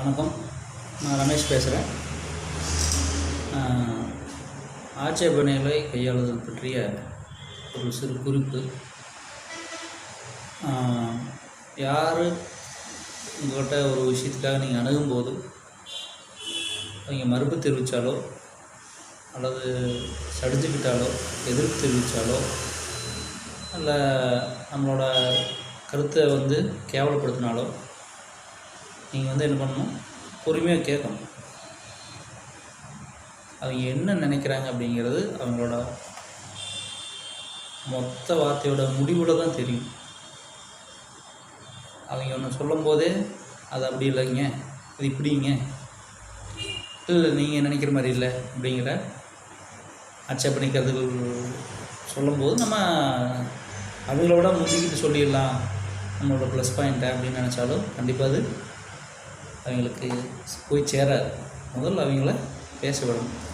வணக்கம். நான் ரமேஷ் பேசுகிறேன் ஆட்சேபனைகளை கையாளுதல் பற்றிய ஒரு சிறு குறிப்பு. யார் உங்கள்கிட்ட ஒரு விஷயத்துக்காக நீங்கள் அணுகும்போது அவங்க மறுப்பு தெரிவித்தாலோ அல்லது சடிச்சுக்கிட்டாலோ எதிர்ப்பு தெரிவித்தாலோ இல்லை நம்மளோட கருத்தை வந்து கேவலப்படுத்தினாலோ நீங்கள் வந்து என்ன பண்ணணும்? பொறுமையாக கேட்கணும். அவங்க என்ன நினைக்கிறாங்க அப்படிங்கிறது அவங்களோட மொத்த வார்த்தையோட முடிவில் தான் தெரியும். அவங்க ஒன்று சொல்லும் போதே அது அப்படி இல்லைங்க. அது இப்படிங்க. இல்லை நீங்கள் நினைக்கிற மாதிரி இல்லை அப்படிங்கிற ஆட்சேபனை கருத்துக்கள் சொல்லும்போது நம்ம அவங்களோட முடிக்கிட்டு சொல்லிடலாம். நம்மளோட ப்ளஸ் பாயிண்ட்டை அப்படின்னு நினச்சாலும் கண்டிப்பாக அது அவங்களுக்கு போய் சேராது. முதல்ல அவங்கள பேச விடணும்.